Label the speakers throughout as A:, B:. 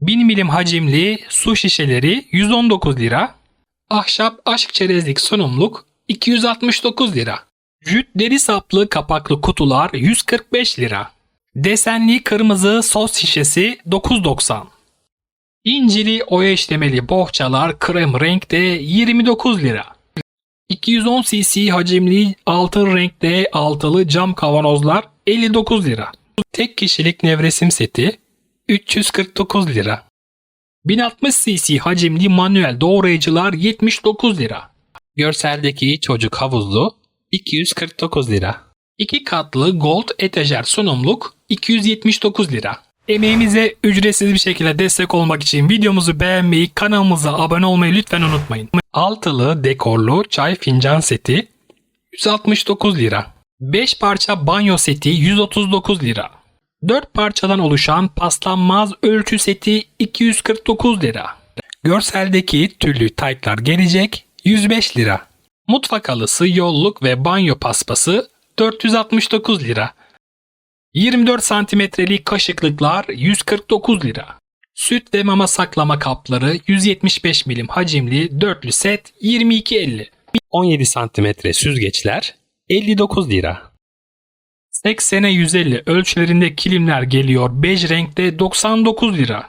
A: 1000 milim hacimli su şişeleri 119 lira. Ahşap aşk çerezlik sunumluk 269 lira. Jüt deri saplı kapaklı kutular 145 lira. Desenli kırmızı sos şişesi 9.90. İncili oya işlemeli bohçalar krem renkte 29 lira. 210 cc hacimli altın renkte altılı cam kavanozlar 59 lira. Tek kişilik nevresim seti 349 lira. 1060 cc hacimli manuel doğrayıcılar 79 lira. Görseldeki çocuk havuzlu 249 lira. 2 katlı gold etajer sunumluk 279 lira. Emeğimize ücretsiz bir şekilde destek olmak için videomuzu beğenmeyi, kanalımıza abone olmayı lütfen unutmayın. Altılı dekorlu çay fincan seti 169 lira. 5 parça banyo seti 139 lira. 4 parçadan oluşan paslanmaz ölçü seti 249 lira. Görseldeki tüllü taytlar gelecek 105 lira. Mutfak halısı, yolluk ve banyo paspası 469 lira. 24 santimetrelik kaşıklıklar 149 lira. Süt ve mama saklama kapları 175 milim hacimli dörtlü set 22.50. 17 santimetre süzgeçler 59 lira. 80'e 150 ölçülerinde kilimler geliyor bej renkte 99 lira.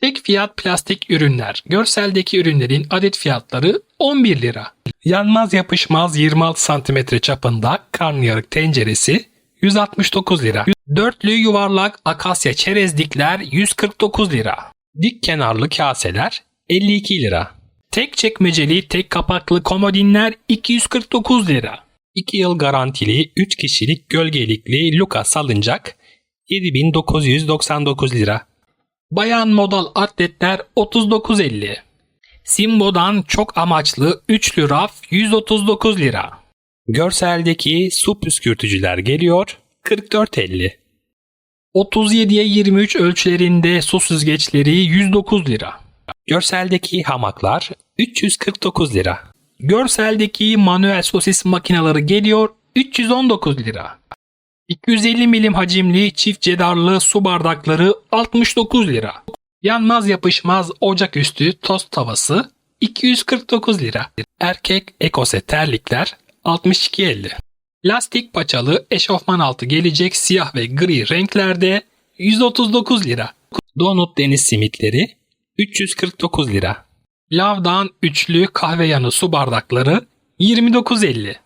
A: Tek fiyat plastik ürünler. Görseldeki ürünlerin adet fiyatları 11 lira. Yanmaz yapışmaz 26 cm çapında karnıyarık tenceresi 169 lira. Dörtlü yuvarlak akasya çerezlikler 149 lira. Dik kenarlı kaseler 52 lira. Tek çekmeceli tek kapaklı komodinler 249 lira. 2 yıl garantili 3 kişilik gölgelikli Luka salıncak 7999 lira. Bayan modal atletler 39.50. Simbo'dan çok amaçlı üçlü raf 139 lira. Görseldeki su püskürtücüler geliyor 44.50. 37'ye 23 ölçülerinde su süzgeçleri 109 lira. Görseldeki hamaklar 349 lira. Görseldeki manuel sosis makineleri geliyor 319 lira. 250 milim hacimli çift cedarlı su bardakları 69 lira. Yanmaz yapışmaz ocaküstü tost tavası 249 lira. Erkek ekose terlikler 62.50. Lastik paçalı eşofman altı gelecek siyah ve gri renklerde 139 lira. Donut deniz simitleri 349 lira. Lavdan üçlü kahve yanı su bardakları 29.50.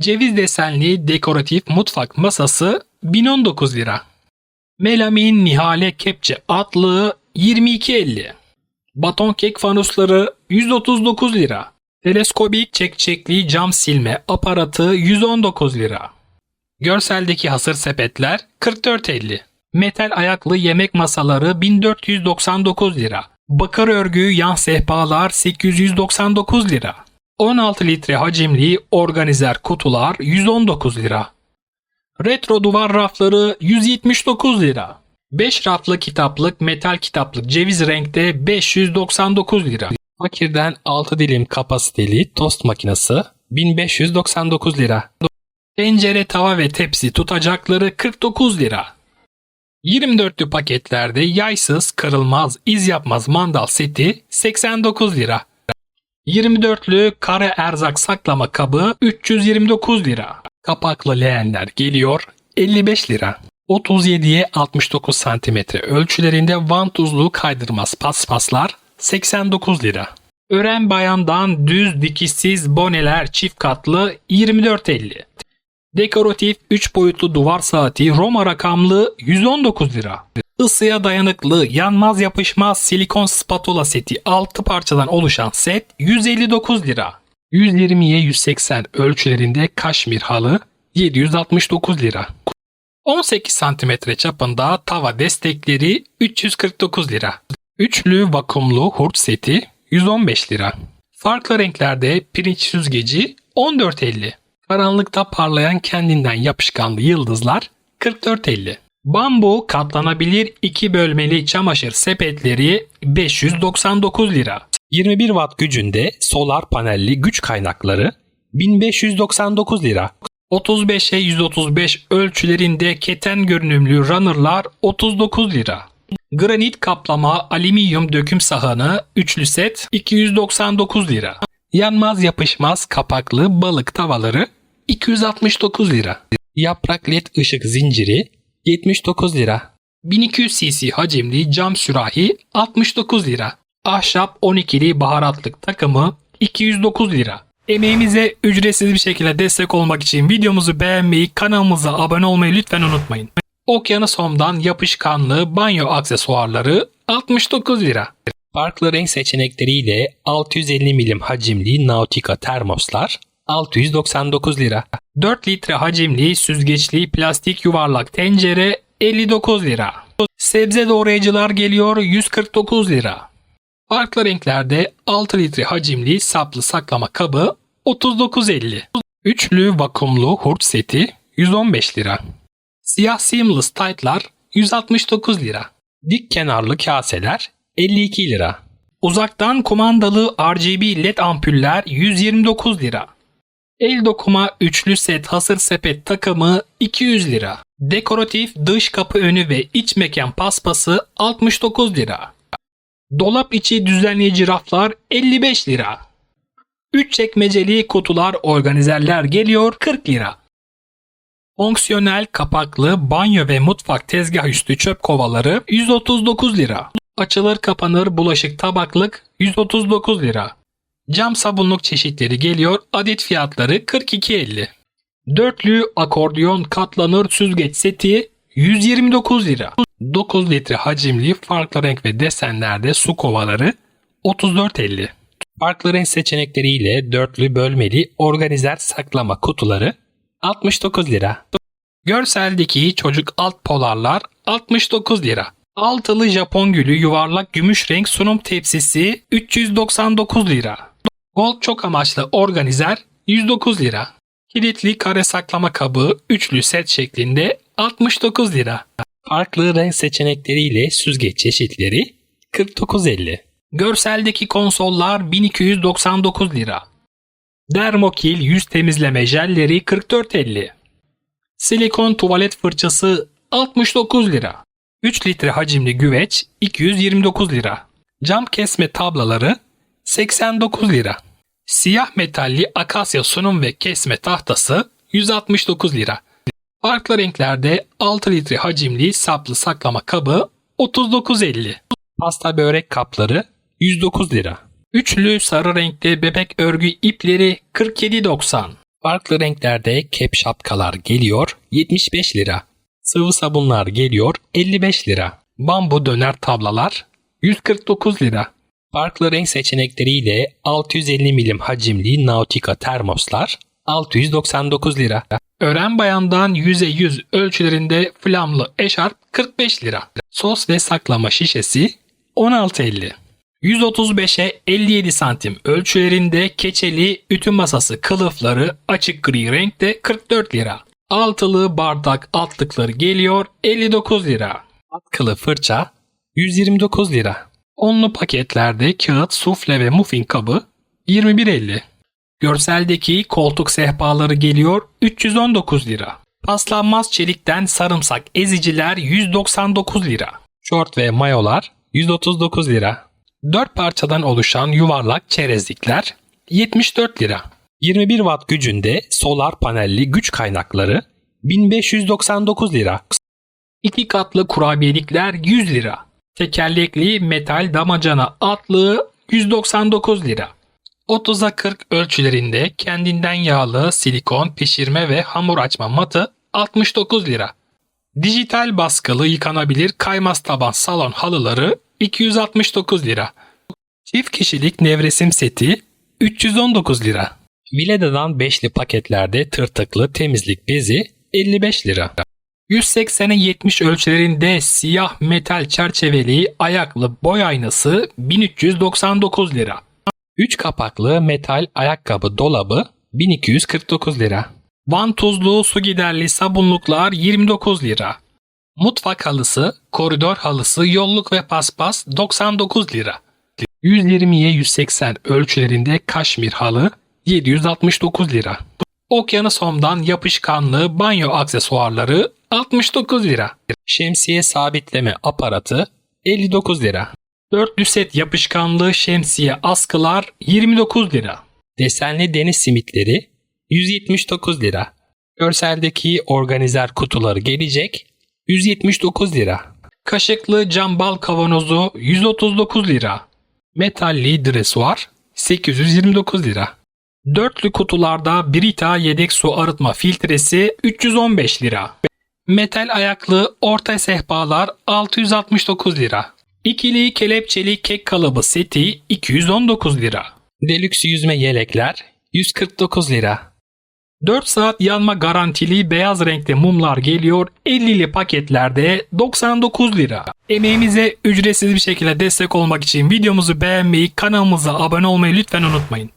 A: Ceviz desenli dekoratif mutfak masası 1019 lira. Melamin Nihale Kepçe atlığı 22.50. Baton kek fanusları 139 lira. Teleskobik çekçekli cam silme aparatı 119 lira. Görseldeki hasır sepetler 44.50. Metal ayaklı yemek masaları 1499 lira. Bakır örgü yan sehpalar 899 lira. 16 litre hacimli organizer kutular 119 lira. Retro duvar rafları 179 lira. 5 raflı kitaplık metal kitaplık ceviz renkte 599 lira. Fakirden 6 dilim kapasiteli tost makinesi 1599 lira. Tencere, tava ve tepsi tutacakları 49 lira. 24'lü paketlerde yaysız, kırılmaz, iz yapmaz mandal seti 89 lira. 24'lü kare erzak saklama kabı 329 lira. Kapaklı leğenler geliyor 55 lira. 37'ye 69 cm ölçülerinde vantuzlu kaydırmaz paspaslar 89 lira. Ören bayandan düz dikişsiz boneler çift katlı 24.50. Dekoratif 3 boyutlu duvar saati Roma rakamlı 119 lira. Isıya dayanıklı, yanmaz yapışmaz silikon spatula seti 6 parçadan oluşan set 159 lira. 120'ye 180 ölçülerinde kaşmir halı 769 lira. 18 cm çapında tava destekleri 349 lira. Üçlü vakumlu hurç seti 115 lira. Farklı renklerde pirinç süzgeci 14.50. Karanlıkta parlayan kendinden yapışkanlı yıldızlar 44.50. Bambu katlanabilir 2 bölmeli çamaşır sepetleri 599 lira. 21 watt gücünde solar panelli güç kaynakları 1599 lira. 35'e 135 ölçülerinde keten görünümlü runner'lar 39 lira. Granit kaplama alüminyum döküm sahanı üçlü set 299 lira. Yanmaz yapışmaz kapaklı balık tavaları 269 lira. Yaprak led ışık zinciri 79 lira. 1200 cc hacimli cam sürahi 69 lira. Ahşap 12'li baharatlık takımı 209 lira. Emeğimize ücretsiz bir şekilde destek olmak için videomuzu beğenmeyi, kanalımıza abone olmayı lütfen unutmayın. Okyanus Home'dan yapışkanlı banyo aksesuarları 69 lira. Farklı renk seçenekleriyle 650 milim hacimli Nautica termoslar 699 lira. 4 litre hacimli süzgeçli plastik yuvarlak tencere 59 lira. Sebze doğrayıcılar geliyor 149 lira. Farklı renklerde 6 litre hacimli saplı saklama kabı 39.50. Üçlü vakumlu hurt seti 115 lira. Siyah seamless tight'lar 169 lira. Dik kenarlı kaseler 52 lira. Uzaktan kumandalı RGB led ampuller 129 lira. El dokuma üçlü set hasır sepet takımı 200 lira. Dekoratif dış kapı önü ve iç mekan paspası 69 lira. Dolap içi düzenleyici raflar 55 lira. 3 çekmeceli kutular organizerler geliyor 40 lira. Fonksiyonel kapaklı banyo ve mutfak tezgah üstü çöp kovaları 139 lira. Açılır kapanır bulaşık tabaklık 139 lira. Cam sabunluk çeşitleri geliyor adet fiyatları 42.50. Dörtlü akordiyon katlanır süzgeç seti 129 lira. 9 litre hacimli farklı renk ve desenlerde su kovaları 34.50. Farklı renk seçenekleriyle dörtlü bölmeli organizer saklama kutuları 69 lira. Görseldeki çocuk alt polarlar 69 lira. Altılı Japon gülü yuvarlak gümüş renk sunum tepsisi 399 lira. Gold çok amaçlı organizer 109 lira. Kilitli kare saklama kabı üçlü set şeklinde 69 lira. Farklı renk seçenekleriyle süzgeç çeşitleri 49.50. Görseldeki konsollar 1299 lira. Dermokil yüz temizleme jelleri 44.50. Silikon tuvalet fırçası 69 lira. 3 litre hacimli güveç 229 lira. Cam kesme tablaları 89 lira. Siyah metalli akasya sunum ve kesme tahtası 169 lira. Farklı renklerde 6 litre hacimli saplı saklama kabı 39.50. Pasta börek kapları 109 lira. Üçlü sarı renkte bebek örgü ipleri 47.90. Farklı renklerde kep şapkalar geliyor 75 lira. Sıvı sabunlar geliyor 55 lira. Bambu döner tablalar 149 lira. Farklı renk seçenekleriyle 650 milim hacimli Nautica termoslar 699 lira. Ören bayandan 100'e 100 ölçülerinde flamlı eşarp 45 lira. Sos ve saklama şişesi 16.50. 135'e 57 santim ölçülerinde keçeli ütü masası kılıfları açık gri renkte 44 lira. Altılı bardak altlıkları geliyor 59 lira. Atkılı fırça 129 lira. Onlu paketlerde kağıt, sufle ve muffin kabı 21.50. Görseldeki koltuk sehpaları geliyor 319 lira. Paslanmaz çelikten sarımsak eziciler 199 lira. Şort ve mayolar 139 lira. 4 parçadan oluşan yuvarlak çerezlikler 74 lira. 21 watt gücünde solar panelli güç kaynakları 1599 lira. 2 katlı kurabiyelikler 100 lira. Tekerlekli metal damacana atlığı 199 lira. 30'a 40 ölçülerinde kendinden yağlı silikon pişirme ve hamur açma matı 69 lira. Dijital baskılı yıkanabilir kaymaz taban salon halıları 269 lira. Çift kişilik nevresim seti 319 lira. Vileda'dan beşli paketlerde tırtıklı temizlik bezi 55 lira. 180'e 70 ölçülerinde siyah metal çerçeveli ayaklı boy aynası 1399 lira. 3 kapaklı metal ayakkabı dolabı 1249 lira. Van tuzlu su giderli sabunluklar 29 lira. Mutfak halısı, koridor halısı, yolluk ve paspas 99 lira. 120'ye 180 ölçülerinde kaşmir halı 769 lira. Okyanus Home'dan yapışkanlı banyo aksesuarları 69 lira. Şemsiye sabitleme aparatı 59 lira. Dörtlü set yapışkanlı şemsiye askılar 29 lira. Desenli deniz simitleri 179 lira. Görseldeki organizer kutuları gelecek 179 lira. Kaşıklı cam bal kavanozu 139 lira. Metalli dresuar 829 lira. Dörtlü kutularda Brita yedek su arıtma filtresi 315 lira. Metal ayaklı orta sehpalar 669 lira. İkili kelepçeli kek kalıbı seti 219 lira. Deluxe yüzme yelekler 149 lira. 4 saat yanma garantili beyaz renkte mumlar geliyor 50'li paketlerde 99 lira. Emeğimize ücretsiz bir şekilde destek olmak için videomuzu beğenmeyi, kanalımıza abone olmayı lütfen unutmayın.